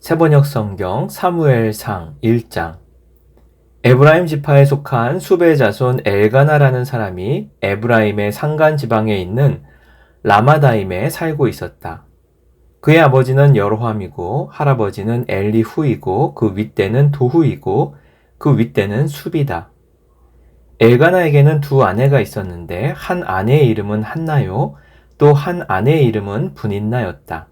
세번역 성경 사무엘상 1장 에브라임 지파에 속한 수베 자손 엘가나라는 사람이 에브라임의 상간 지방에 있는 라마다임에 살고 있었다. 그의 아버지는 여로함이고 할아버지는 엘리후이고 그 윗대는 도후이고 그 윗대는 수비다. 엘가나에게는 두 아내가 있었는데 한 아내의 이름은 한나요 또 한 아내의 이름은 분인나였다.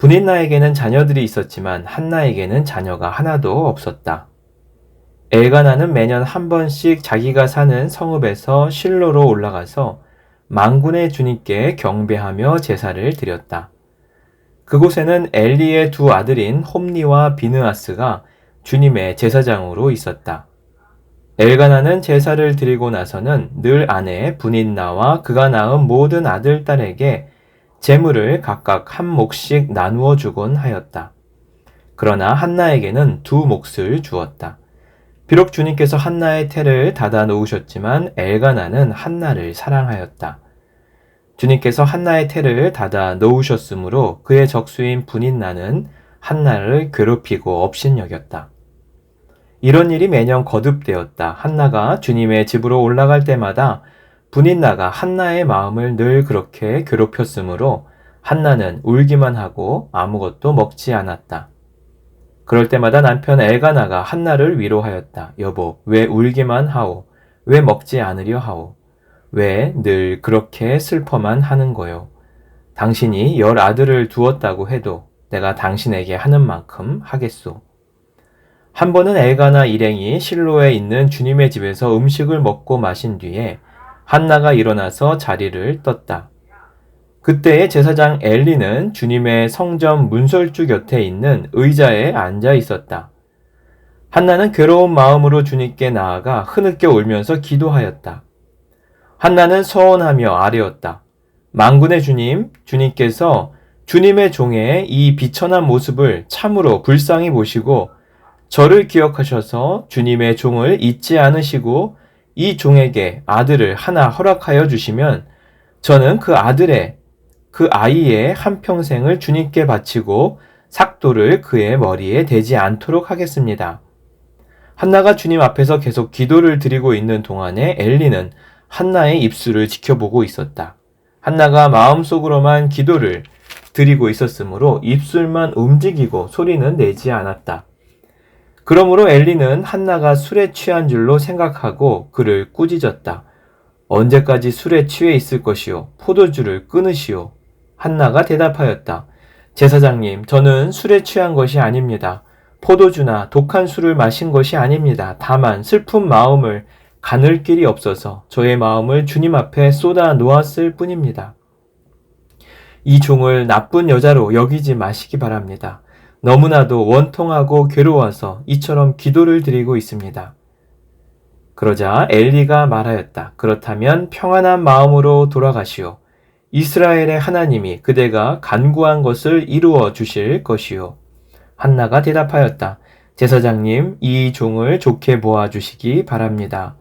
분인나에게는 자녀들이 있었지만 한나에게는 자녀가 하나도 없었다. 엘가나는 매년 한 번씩 자기가 사는 성읍에서 실로로 올라가서 망군의 주님께 경배하며 제사를 드렸다. 그곳에는 엘리의 두 아들인 홈니와 비느아스가 주님의 제사장으로 있었다. 엘가나는 제사를 드리고 나서는 늘 아내 분인나와 그가 낳은 모든 아들, 딸에게 재물을 각각 한 몫씩 나누어 주곤 하였다. 그러나 한나에게는 두 몫을 주었다. 비록 주님께서 한나의 태를 닫아 놓으셨지만 엘가나는 한나를 사랑하였다. 주님께서 한나의 태를 닫아 놓으셨으므로 그의 적수인 분인나는 한나를 괴롭히고 업신여겼다. 이런 일이 매년 거듭되었다. 한나가 주님의 집으로 올라갈 때마다 분인나가 한나의 마음을 늘 그렇게 괴롭혔으므로 한나는 울기만 하고 아무것도 먹지 않았다. 그럴 때마다 남편 엘가나가 한나를 위로하였다. 여보, 왜 울기만 하오? 왜 먹지 않으려 하오? 왜 늘 그렇게 슬퍼만 하는 거요? 당신이 열 아들을 두었다고 해도 내가 당신에게 하는 만큼 하겠소. 한 번은 엘가나 일행이 실로에 있는 주님의 집에서 음식을 먹고 마신 뒤에 한나가 일어나서 자리를 떴다. 그때의 제사장 엘리는 주님의 성전 문설주 곁에 있는 의자에 앉아 있었다. 한나는 괴로운 마음으로 주님께 나아가 흐느껴 울면서 기도하였다. 한나는 서원하며 아뢰었다. 망군의 주님, 주님께서 주님의 종의 이 비천한 모습을 참으로 불쌍히 보시고 저를 기억하셔서 주님의 종을 잊지 않으시고 이 종에게 아들을 하나 허락하여 주시면 저는 그 아들의 그 아이의 한 평생을 주님께 바치고 삭도를 그의 머리에 대지 않도록 하겠습니다. 한나가 주님 앞에서 계속 기도를 드리고 있는 동안에 엘리는 한나의 입술을 지켜보고 있었다. 한나가 마음속으로만 기도를 드리고 있었으므로 입술만 움직이고 소리는 내지 않았다. 그러므로 엘리는 한나가 술에 취한 줄로 생각하고 그를 꾸짖었다. 언제까지 술에 취해 있을 것이요? 포도주를 끊으시오. 한나가 대답하였다. 제사장님, 저는 술에 취한 것이 아닙니다. 포도주나 독한 술을 마신 것이 아닙니다. 다만 슬픈 마음을 가눌 길이 없어서 저의 마음을 주님 앞에 쏟아 놓았을 뿐입니다. 이 종을 나쁜 여자로 여기지 마시기 바랍니다. 너무나도 원통하고 괴로워서 이처럼 기도를 드리고 있습니다. 그러자 엘리가 말하였다. 그렇다면 평안한 마음으로 돌아가시오. 이스라엘의 하나님이 그대가 간구한 것을 이루어 주실 것이요. 한나가 대답하였다. 제사장님, 이 종을 좋게 보아 주시기 바랍니다.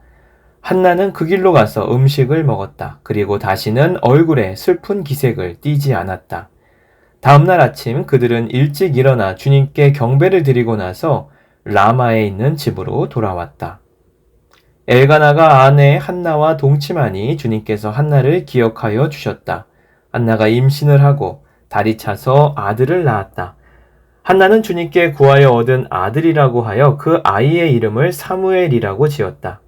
한나는 그 길로 가서 음식을 먹었다. 그리고 다시는 얼굴에 슬픈 기색을 띠지 않았다. 다음날 아침 그들은 일찍 일어나 주님께 경배를 드리고 나서 라마에 있는 집으로 돌아왔다. 엘가나가 아내 한나와 동침하니 주님께서 한나를 기억하여 주셨다. 한나가 임신을 하고 다리 차서 아들을 낳았다. 한나는 주님께 구하여 얻은 아들이라고 하여 그 아이의 이름을 사무엘이라고 지었다.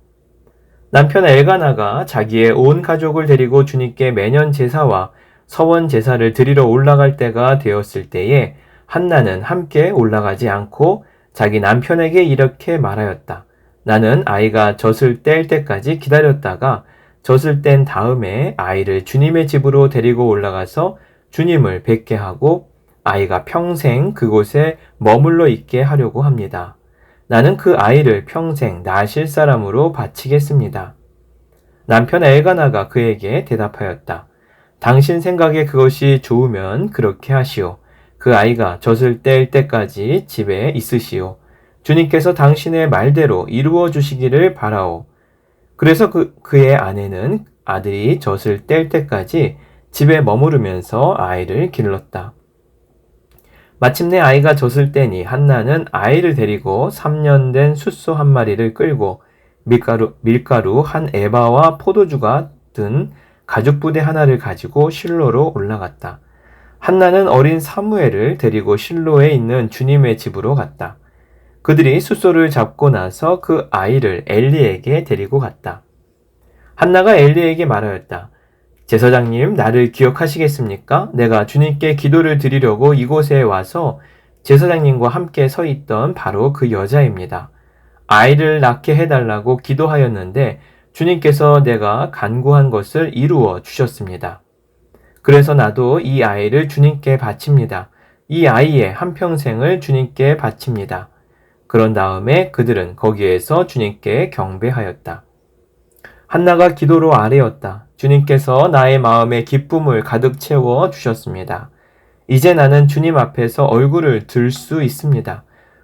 남편 엘가나가 자기의 온 가족을 데리고 주님께 매년 제사와 서원 제사를 드리러 올라갈 때가 되었을 때에 한나는 함께 올라가지 않고 자기 남편에게 이렇게 말하였다. 나는 아이가 젖을 뗄 때까지 기다렸다가 젖을 뗀 다음에 아이를 주님의 집으로 데리고 올라가서 주님을 뵙게 하고 아이가 평생 그곳에 머물러 있게 하려고 합니다. 나는 그 아이를 평생 나실 사람으로 바치겠습니다. 남편 엘가나가 그에게 대답하였다. 당신 생각에 그것이 좋으면 그렇게 하시오. 그 아이가 젖을 뗄 때까지 집에 있으시오. 주님께서 당신의 말대로 이루어 주시기를 바라오. 그래서 그, 그의 아내는 아들이 젖을 뗄 때까지 집에 머무르면서 아이를 길렀다. 마침내 아이가 젖을 때니 한나는 아이를 데리고 3년 된 숫소 한 마리를 끌고 밀가루, 밀가루 한 에바와 포도주가 든 가죽 부대 하나를 가지고 실로로 올라갔다. 한나는 어린 사무엘을 데리고 실로에 있는 주님의 집으로 갔다. 그들이 숫소를 잡고 나서 그 아이를 엘리에게 데리고 갔다. 한나가 엘리에게 말하였다. 제사장님, 나를 기억하시겠습니까? 내가 주님께 기도를 드리려고 이곳에 와서 제사장님과 함께 서 있던 바로 그 여자입니다. 아이를 낳게 해달라고 기도하였는데 주님께서 내가 간구한 것을 이루어 주셨습니다. 그래서 나도 이 아이를 주님께 바칩니다. 이 아이의 한평생을 주님께 바칩니다. 그런 다음에 그들은 거기에서 주님께 경배하였다. 한나가 기도로 아뢰었다. 주님께서 나의 마음에 기쁨을 가득 채워 주셨습니다. 이제 나는 주님 앞에서 얼굴을 들 수 있습니다.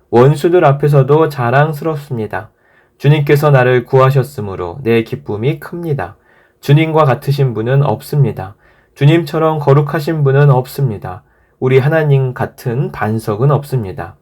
원수들 앞에서도 자랑스럽습니다. 주님께서 나를 구하셨으므로 내 기쁨이 큽니다. 주님과 같으신 분은 없습니다. 주님처럼 거룩하신 분은 없습니다. 우리 하나님 같은 반석은 없습니다.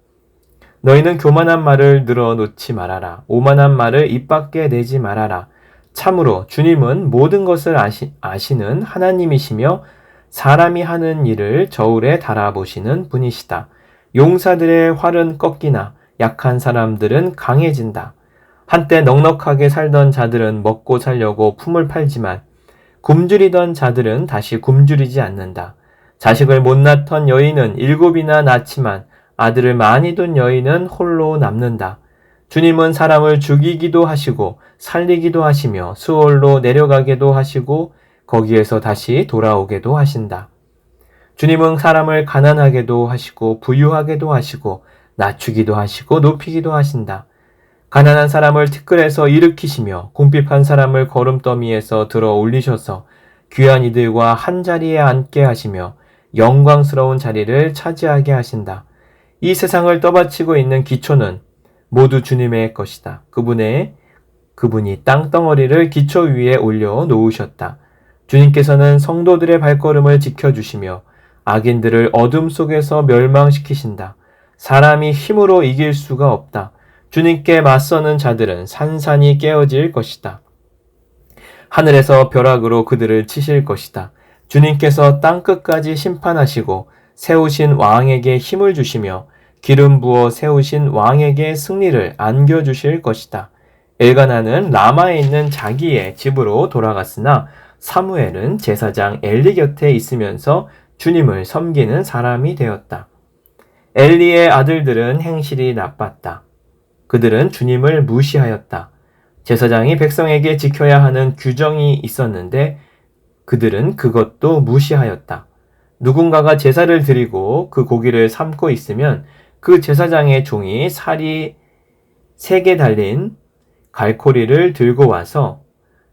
너희는 교만한 말을 늘어놓지 말아라. 오만한 말을 입 밖에 내지 말아라. 참으로 주님은 모든 것을 아시, 아시는 하나님이시며 사람이 하는 일을 저울에 달아보시는 분이시다. 용사들의 활은 꺾이나 약한 사람들은 강해진다. 한때 넉넉하게 살던 자들은 먹고 살려고 품을 팔지만 굶주리던 자들은 다시 굶주리지 않는다. 자식을 못 낳던 여인은 일곱이나 낳지만 아들을 많이 둔 여인은 홀로 남는다. 주님은 사람을 죽이기도 하시고 살리기도 하시며 수월로 내려가게도 하시고 거기에서 다시 돌아오게도 하신다. 주님은 사람을 가난하게도 하시고 부유하게도 하시고 낮추기도 하시고 높이기도 하신다. 가난한 사람을 티끌에서 일으키시며 궁핍한 사람을 걸음더미에서 들어 올리셔서 귀한 이들과 한 자리에 앉게 하시며 영광스러운 자리를 차지하게 하신다. 이 세상을 떠받치고 있는 기초는 모두 주님의 것이다. 그분의 그분이 땅덩어리를 기초 위에 올려 놓으셨다. 주님께서는 성도들의 발걸음을 지켜주시며 악인들을 어둠 속에서 멸망시키신다. 사람이 힘으로 이길 수가 없다. 주님께 맞서는 자들은 산산이 깨어질 것이다. 하늘에서 벼락으로 그들을 치실 것이다. 주님께서 땅 끝까지 심판하시고 세우신 왕에게 힘을 주시며 기름 부어 세우신 왕에게 승리를 안겨 주실 것이다. 엘가나는 라마에 있는 자기의 집으로 돌아갔으나 사무엘은 제사장 엘리 곁에 있으면서 주님을 섬기는 사람이 되었다. 엘리의 아들들은 행실이 나빴다. 그들은 주님을 무시하였다. 제사장이 백성에게 지켜야 하는 규정이 있었는데 그들은 그것도 무시하였다. 누군가가 제사를 드리고 그 고기를 삶고 있으면 그 제사장의 종이 살이 세 개 달린 갈코리를 들고 와서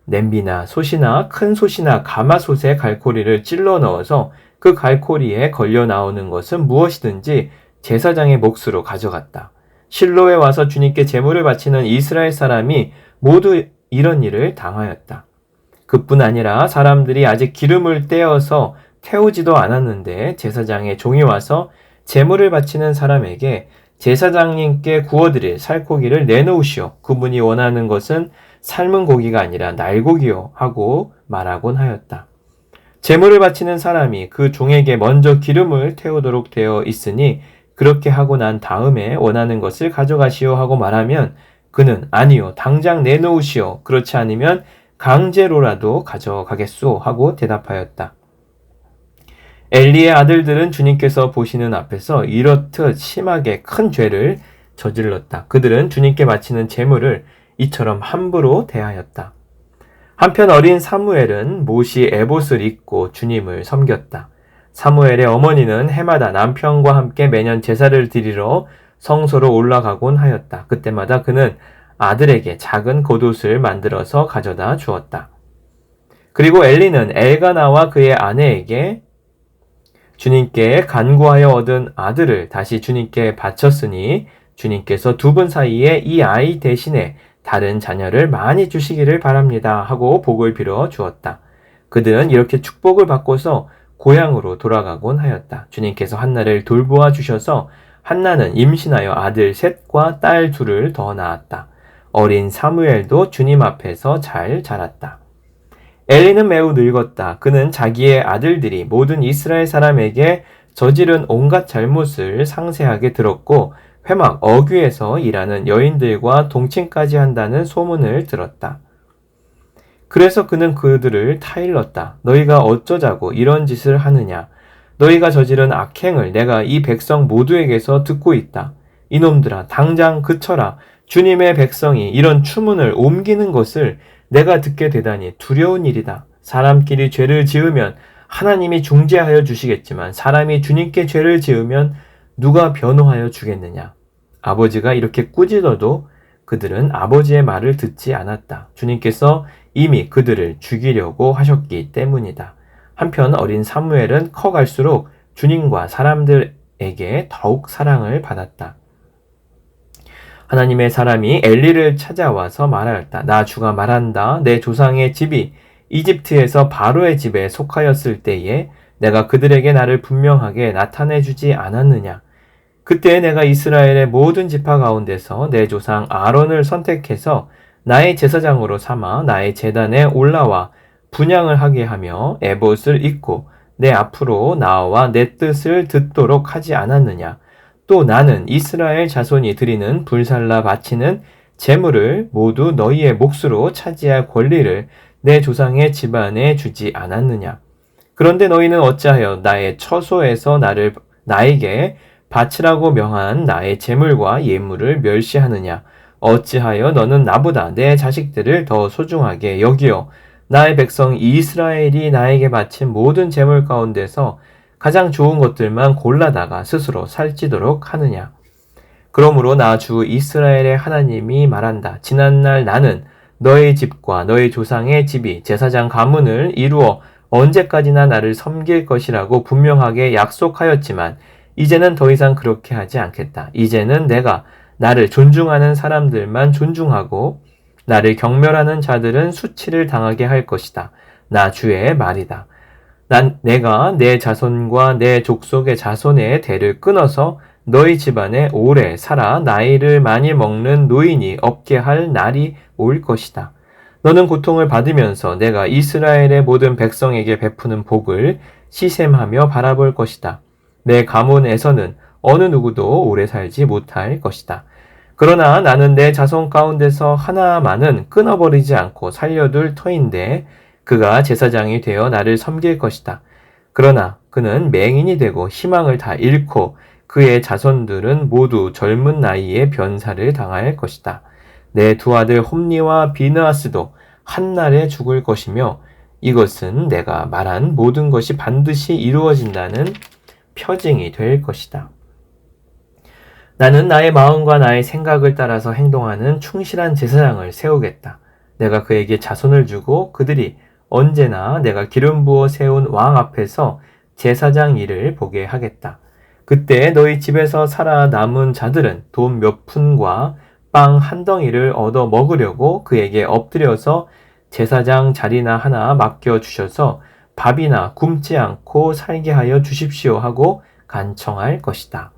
냄비나 솥이나 큰 솥이나 가마솥에 갈코리를 찔러 넣어서 그 갈코리에 걸려 나오는 것은 무엇이든지 제사장의 몫으로 가져갔다. 실로에 와서 주님께 제물을 바치는 이스라엘 사람이 모두 이런 일을 당하였다. 그뿐 아니라 사람들이 아직 기름을 떼어서 태우지도 않았는데 제사장의 종이 와서 제물을 바치는 사람에게 제사장님께 구워드릴 살코기를 내놓으시오. 그분이 원하는 것은 삶은 고기가 아니라 날고기요. 하고 말하곤 하였다. 제물을 바치는 사람이 그 종에게 먼저 기름을 태우도록 되어 있으니 그렇게 하고 난 다음에 원하는 것을 가져가시오 하고 말하면 그는 아니요. 당장 내놓으시오. 그렇지 않으면 강제로라도 가져가겠소 하고 대답하였다. 엘리의 아들들은 주님께서 보시는 앞에서 이렇듯 심하게 큰 죄를 저질렀다. 그들은 주님께 바치는 제물을 이처럼 함부로 대하였다. 한편 어린 사무엘은 못이 에봇을 입고 주님을 섬겼다. 사무엘의 어머니는 해마다 남편과 함께 매년 제사를 드리러 성소로 올라가곤 하였다. 그때마다 그는 아들에게 작은 겉옷을 만들어서 가져다 주었다. 그리고 엘리는 엘가나와 그의 아내에게 주님께 간구하여 얻은 아들을 다시 주님께 바쳤으니 주님께서 두 분 사이에 이 아이 대신에 다른 자녀를 많이 주시기를 바랍니다 하고 복을 빌어 주었다. 그들은 이렇게 축복을 받고서 고향으로 돌아가곤 하였다. 주님께서 한나를 돌보아 주셔서 한나는 임신하여 아들 셋과 딸 둘을 더 낳았다. 어린 사무엘도 주님 앞에서 잘 자랐다. 엘리는 매우 늙었다. 그는 자기의 아들들이 모든 이스라엘 사람에게 저지른 온갖 잘못을 상세하게 들었고 회막 어귀에서 일하는 여인들과 동침까지 한다는 소문을 들었다. 그래서 그는 그들을 타일렀다. 너희가 어쩌자고 이런 짓을 하느냐? 너희가 저지른 악행을 내가 이 백성 모두에게서 듣고 있다. 이놈들아, 당장 그쳐라. 주님의 백성이 이런 추문을 옮기는 것을 내가 듣게 되다니 두려운 일이다. 사람끼리 죄를 지으면 하나님이 중재하여 주시겠지만 사람이 주님께 죄를 지으면 누가 변호하여 주겠느냐? 아버지가 이렇게 꾸짖어도 그들은 아버지의 말을 듣지 않았다. 주님께서 이미 그들을 죽이려고 하셨기 때문이다. 한편 어린 사무엘은 커갈수록 주님과 사람들에게 더욱 사랑을 받았다. 하나님의 사람이 엘리를 찾아와서 말하였다. 나 주가 말한다. 내 조상의 집이 이집트에서 바로의 집에 속하였을 때에 내가 그들에게 나를 분명하게 나타내 주지 않았느냐. 그때 내가 이스라엘의 모든 지파 가운데서 내 조상 아론을 선택해서 나의 제사장으로 삼아 나의 재단에 올라와 분양을 하게 하며 에봇을 입고 내 앞으로 나와 내 뜻을 듣도록 하지 않았느냐. 또 나는 이스라엘 자손이 드리는 불살라 바치는 재물을 모두 너희의 몫으로 차지할 권리를 내 조상의 집안에 주지 않았느냐. 그런데 너희는 어찌하여 나의 처소에서 나를 나에게 바치라고 명한 나의 재물과 예물을 멸시하느냐? 어찌하여 너는 나보다 내 자식들을 더 소중하게 여기어 나의 백성 이스라엘이 나에게 바친 모든 재물 가운데서 가장 좋은 것들만 골라다가 스스로 살찌도록 하느냐? 그러므로 나 주 이스라엘의 하나님이 말한다. 지난날 나는 너의 집과 너의 조상의 집이 제사장 가문을 이루어 언제까지나 나를 섬길 것이라고 분명하게 약속하였지만 이제는 더 이상 그렇게 하지 않겠다. 이제는 내가 나를 존중하는 사람들만 존중하고 나를 경멸하는 자들은 수치를 당하게 할 것이다. 나 주의 말이다. 난 내가 내 자손과 내 족속의 자손의 대를 끊어서 너희 집안에 오래 살아 나이를 많이 먹는 노인이 없게 할 날이 올 것이다. 너는 고통을 받으면서 내가 이스라엘의 모든 백성에게 베푸는 복을 시샘하며 바라볼 것이다. 내 가문에서는 어느 누구도 오래 살지 못할 것이다. 그러나 나는 내 자손 가운데서 하나만은 끊어버리지 않고 살려둘 터인데 그가 제사장이 되어 나를 섬길 것이다. 그러나 그는 맹인이 되고 희망을 다 잃고 그의 자손들은 모두 젊은 나이에 변사를 당할 것이다. 내 두 아들 홈니와 비느아스도 한날에 죽을 것이며 이것은 내가 말한 모든 것이 반드시 이루어진다는 표징이 될 것이다. 나는 나의 마음과 나의 생각을 따라서 행동하는 충실한 제사장을 세우겠다. 내가 그에게 자손을 주고 그들이 언제나 내가 기름 부어 세운 왕 앞에서 제사장 일을 보게 하겠다. 그때 너희 집에서 살아남은 자들은 돈 몇 푼과 빵 한 덩이를 얻어 먹으려고 그에게 엎드려서 제사장 자리나 하나 맡겨 주셔서 밥이나 굶지 않고 살게 하여 주십시오 하고 간청할 것이다.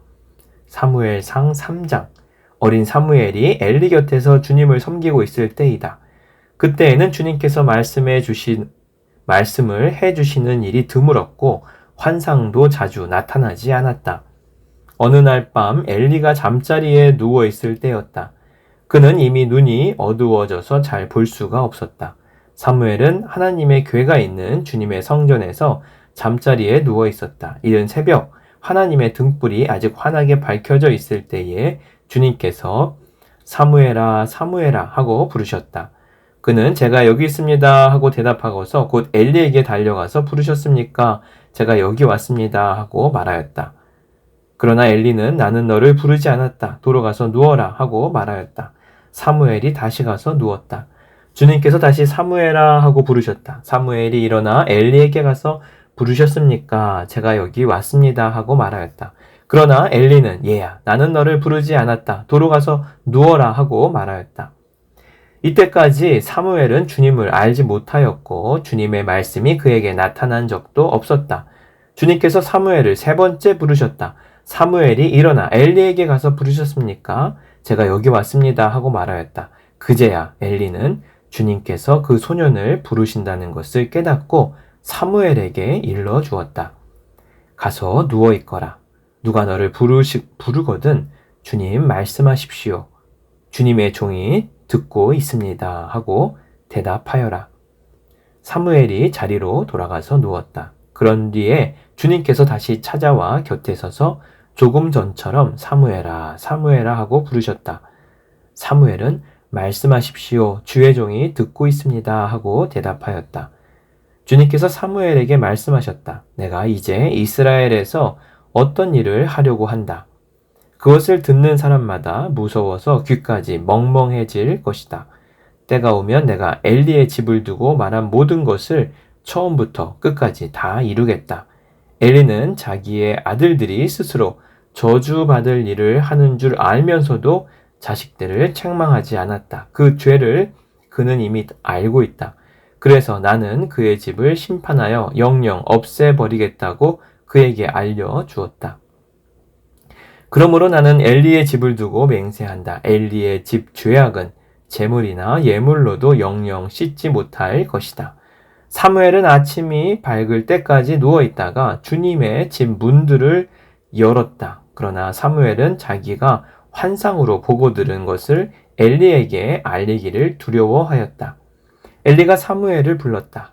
사무엘상 3장 어린 사무엘이 엘리 곁에서 주님을 섬기고 있을 때이다. 그때에는 주님께서 말씀해 주신 말씀을 해 주시는 일이 드물었고 환상도 자주 나타나지 않았다. 어느 날 밤 엘리가 잠자리에 누워 있을 때였다. 그는 이미 눈이 어두워져서 잘 볼 수가 없었다. 사무엘은 하나님의 괴가 있는 주님의 성전에서 잠자리에 누워 있었다. 이른 새벽 하나님의 등불이 아직 환하게 밝혀져 있을 때에 주님께서 사무엘아 사무엘아 하고 부르셨다. 그는 제가 여기 있습니다 하고 대답하고서 곧 엘리에게 달려가서 부르셨습니까? 제가 여기 왔습니다 하고 말하였다. 그러나 엘리는 나는 너를 부르지 않았다. 돌아가서 누워라 하고 말하였다. 사무엘이 다시 가서 누웠다. 주님께서 다시 사무엘아 하고 부르셨다. 사무엘이 일어나 엘리에게 가서 부르셨습니까? 제가 여기 왔습니다. 하고 말하였다. 그러나 엘리는 얘야, 나는 너를 부르지 않았다. 도로 가서 누워라 하고 말하였다. 이때까지 사무엘은 주님을 알지 못하였고 주님의 말씀이 그에게 나타난 적도 없었다. 주님께서 사무엘을 세 번째 부르셨다. 사무엘이 일어나 엘리에게 가서 부르셨습니까? 제가 여기 왔습니다 하고 말하였다. 그제야 엘리는 주님께서 그 소년을 부르신다는 것을 깨닫고 사무엘에게 일러 주었다. 가서 누워 있거라. 누가 너를 부르시, 부르거든 주님 말씀하십시오. 주님의 종이 듣고 있습니다. 하고 대답하여라. 사무엘이 자리로 돌아가서 누웠다. 그런 뒤에 주님께서 다시 찾아와 곁에 서서 조금 전처럼 사무엘아, 사무엘아 하고 부르셨다. 사무엘은 말씀하십시오. 주의 종이 듣고 있습니다. 하고 대답하였다. 주님께서 사무엘에게 말씀하셨다. 내가 이제 이스라엘에서 어떤 일을 하려고 한다. 그것을 듣는 사람마다 무서워서 귀까지 멍멍해질 것이다. 때가 오면 내가 엘리의 집을 두고 말한 모든 것을 처음부터 끝까지 다 이루겠다. 엘리는 자기의 아들들이 스스로 저주받을 일을 하는 줄 알면서도 자식들을 책망하지 않았다. 그 죄를 그는 이미 알고 있다. 그래서 나는 그의 집을 심판하여 영영 없애버리겠다고 그에게 알려주었다. 그러므로 나는 엘리의 집을 두고 맹세한다. 엘리의 집 죄악은 재물이나 예물로도 영영 씻지 못할 것이다. 사무엘은 아침이 밝을 때까지 누워 있다가 주님의 집 문들을 열었다. 그러나 사무엘은 자기가 환상으로 보고 들은 것을 엘리에게 알리기를 두려워하였다. 엘리가 사무엘을 불렀다.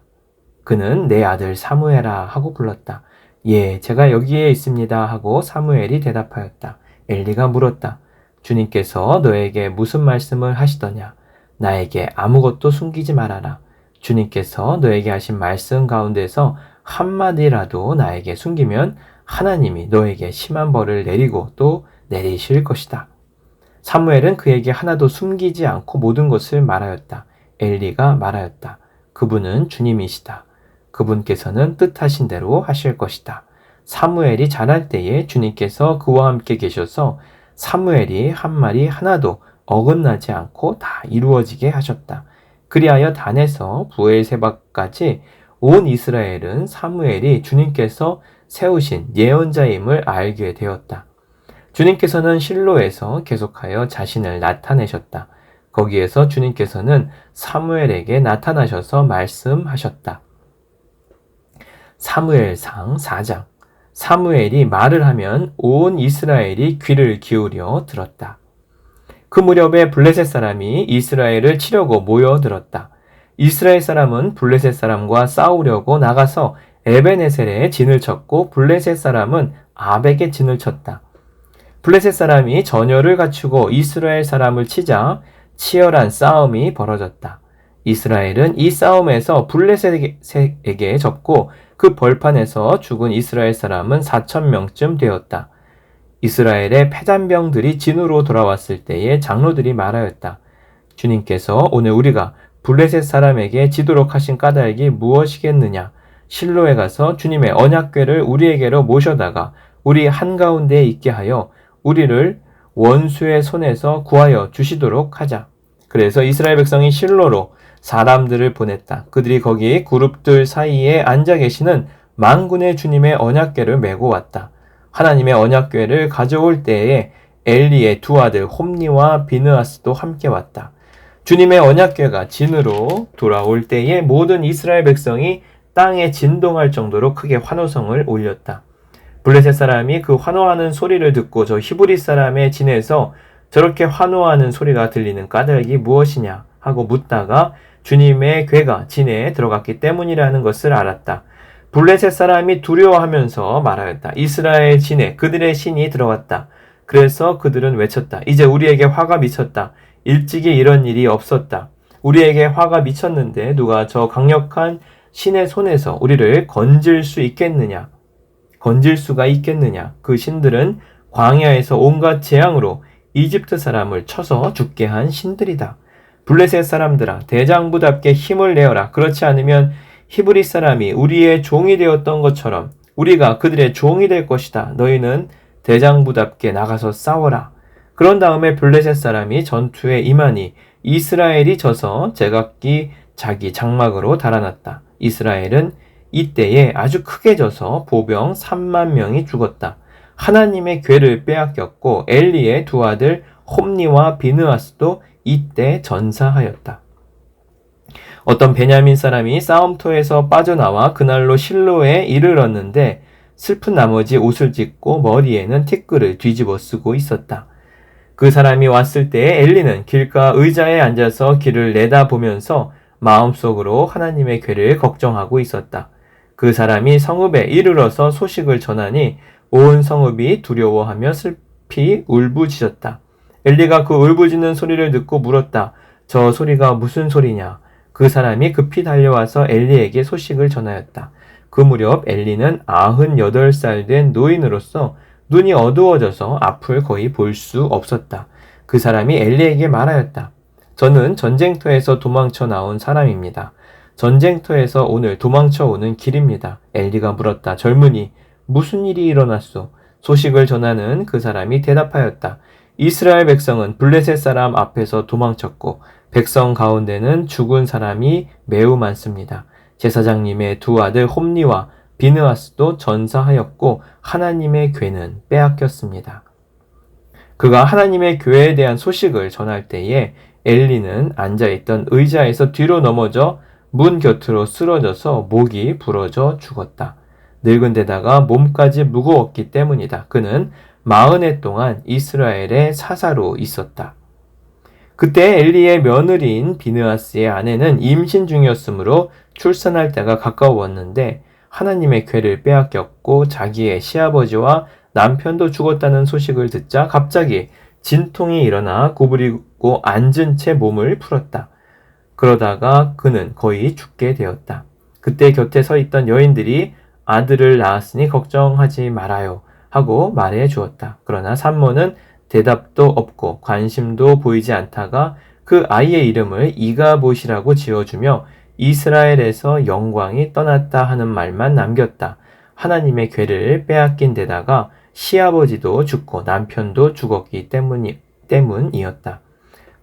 그는 내 아들 사무엘아 하고 불렀다. 예, 제가 여기에 있습니다 하고 사무엘이 대답하였다. 엘리가 물었다. 주님께서 너에게 무슨 말씀을 하시더냐? 나에게 아무것도 숨기지 말아라. 주님께서 너에게 하신 말씀 가운데서 한마디라도 나에게 숨기면 하나님이 너에게 심한 벌을 내리고 또 내리실 것이다. 사무엘은 그에게 하나도 숨기지 않고 모든 것을 말하였다. 엘리가 말하였다. 그분은 주님이시다. 그분께서는 뜻하신 대로 하실 것이다. 사무엘이 자랄 때에 주님께서 그와 함께 계셔서 사무엘이 한 말이 하나도 어긋나지 않고 다 이루어지게 하셨다. 그리하여 단에서 부엘세박까지 온 이스라엘은 사무엘이 주님께서 세우신 예언자임을 알게 되었다. 주님께서는 실로에서 계속하여 자신을 나타내셨다. 거기에서 주님께서는 사무엘에게 나타나셔서 말씀하셨다. 사무엘상 4장. 사무엘이 말을 하면 온 이스라엘이 귀를 기울여 들었다. 그 무렵에 블레셋 사람이 이스라엘을 치려고 모여들었다. 이스라엘 사람은 블레셋 사람과 싸우려고 나가서 에베네셀에 진을 쳤고 블레셋 사람은 아벡에 진을 쳤다. 블레셋 사람이 전열을 갖추고 이스라엘 사람을 치자 치열한 싸움이 벌어졌다. 이스라엘은 이 싸움에서 블레셋에게 졌고 그 벌판에서 죽은 이스라엘 사람은 4천 명쯤 되었다. 이스라엘의 패잔병들이 진으로 돌아왔을 때에 장로들이 말하였다. 주님께서 오늘 우리가 블레셋 사람에게 지도록 하신 까닭이 무엇이겠느냐? 실로에 가서 주님의 언약궤를 우리에게로 모셔다가 우리 한가운데에 있게 하여 우리를 원수의 손에서 구하여 주시도록 하자. 그래서 이스라엘 백성이 실로로 사람들을 보냈다. 그들이 거기 그룹들 사이에 앉아 계시는 만군의 주님의 언약궤를 메고 왔다. 하나님의 언약궤를 가져올 때에 엘리의 두 아들 홈니와 비느아스도 함께 왔다. 주님의 언약궤가 진으로 돌아올 때에 모든 이스라엘 백성이 땅에 진동할 정도로 크게 환호성을 올렸다. 블레셋 사람이 그 환호하는 소리를 듣고 저 히브리 사람의 진에서 저렇게 환호하는 소리가 들리는 까닭이 무엇이냐 하고 묻다가 주님의 괴가 진에 들어갔기 때문이라는 것을 알았다. 블레셋 사람이 두려워하면서 말하였다. 이스라엘 진에 그들의 신이 들어왔다. 그래서 그들은 외쳤다. 이제 우리에게 화가 미쳤다. 일찍이 이런 일이 없었다. 우리에게 화가 미쳤는데 누가 저 강력한 신의 손에서 우리를 건질 수 있겠느냐? 건질 수가 있겠느냐? 그 신들은 광야에서 온갖 재앙으로 이집트 사람을 쳐서 죽게 한 신들이다. 블레셋 사람들아, 대장부답게 힘을 내어라. 그렇지 않으면 히브리 사람이 우리의 종이 되었던 것처럼 우리가 그들의 종이 될 것이다. 너희는 대장부답게 나가서 싸워라. 그런 다음에 블레셋 사람이 전투에 임하니 이스라엘이 져서 제각기 자기 장막으로 달아났다. 이스라엘은 이때에 아주 크게 져서 보병 3만 명이 죽었다. 하나님의 괴를 빼앗겼고 엘리의 두 아들 홈니와 비느아스도 이때 전사하였다. 어떤 베냐민 사람이 싸움터에서 빠져나와 그날로 실로에 이르렀는데 슬픈 나머지 옷을 찢고 머리에는 티끌을 뒤집어 쓰고 있었다. 그 사람이 왔을 때 엘리는 길가 의자에 앉아서 길을 내다보면서 마음속으로 하나님의 괴를 걱정하고 있었다. 그 사람이 성읍에 이르러서 소식을 전하니 온 성읍이 두려워하며 슬피 울부짖었다. 엘리가 그 울부짖는 소리를 듣고 물었다. 저 소리가 무슨 소리냐? 그 사람이 급히 달려와서 엘리에게 소식을 전하였다. 그 무렵 엘리는 아흔 여덟 살 된 노인으로서 눈이 어두워져서 앞을 거의 볼 수 없었다. 그 사람이 엘리에게 말하였다. 저는 전쟁터에서 도망쳐 나온 사람입니다. 전쟁터에서 오늘 도망쳐 오는 길입니다. 엘리가 물었다. 젊은이, 무슨 일이 일어났소? 소식을 전하는 그 사람이 대답하였다. 이스라엘 백성은 블레셋 사람 앞에서 도망쳤고 백성 가운데는 죽은 사람이 매우 많습니다. 제사장님의 두 아들 홈니와 비느아스도 전사하였고 하나님의 괴는 빼앗겼습니다. 그가 하나님의 교회에 대한 소식을 전할 때에 엘리는 앉아있던 의자에서 뒤로 넘어져 문 곁으로 쓰러져서 목이 부러져 죽었다. 늙은 데다가 몸까지 무거웠기 때문이다. 그는 마흔 해 동안 이스라엘의 사사로 있었다. 그때 엘리의 며느리인 비느아스의 아내는 임신 중이었으므로 출산할 때가 가까웠는데 하나님의 괴를 빼앗겼고 자기의 시아버지와 남편도 죽었다는 소식을 듣자 갑자기 진통이 일어나 구부리고 앉은 채 몸을 풀었다. 그러다가 그는 거의 죽게 되었다. 그때 곁에 서 있던 여인들이 아들을 낳았으니 걱정하지 말아요 하고 말해 주었다. 그러나 산모는 대답도 없고 관심도 보이지 않다가 그 아이의 이름을 이가봇이라고 지어주며 이스라엘에서 영광이 떠났다 하는 말만 남겼다. 하나님의 괴를 빼앗긴 데다가 시아버지도 죽고 남편도 죽었기 때문이, 때문이었다.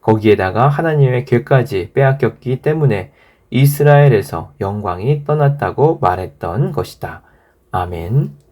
거기에다가 하나님의 괴까지 빼앗겼기 때문에 이스라엘에서 영광이 떠났다고 말했던 것이다. 아멘.